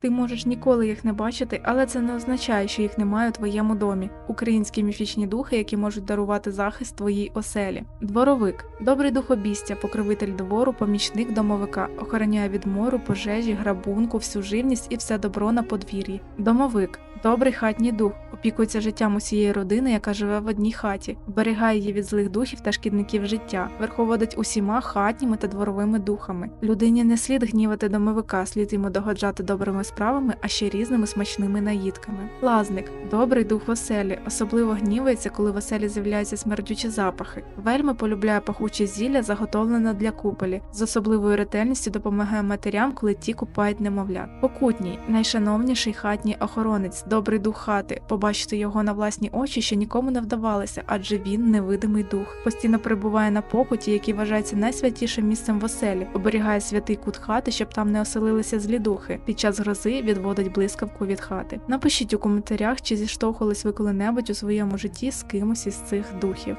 Ти можеш ніколи їх не бачити, але це не означає, що їх немає у твоєму домі. Українські міфічні духи, які можуть дарувати захист твоїй оселі. Дворовик добрий дух обістя, покровитель двору, помічник домовика, охороняє від мору, пожежі, грабунку, всю живність і все добро на подвір'ї. Домовик добрий хатній дух, опікується життям усієї родини, яка живе в одній хаті, вберігає її від злих духів та шкідників життя, верховодить усіма хатніми та дворовими духами. Людині не слід гнівати домовика, слід йому догоджати добрими справами, а ще різними смачними наїдками. Лазник добрий дух оселі, особливо гнівається, коли в оселі з'являються смердючі запахи. Вельми полюбляє пахуче зілля, заготовлене для куполі. З особливою ретельністю допомагає матерям, коли ті купають немовлят. Покутній найшановніший хатній охоронець, добрий дух хати. Побачити його на власні очі ще нікому не вдавалося, адже він невидимий дух. Постійно перебуває на покуті, який вважається найсвятішим місцем в оселі, оберігає святий кут хати, щоб там не оселилися злі духи. Під час грози відводить блискавку від хати. Напишіть у коментарях, чи зіштовхувались ви коли-небудь у своєму житті з кимось із цих духів.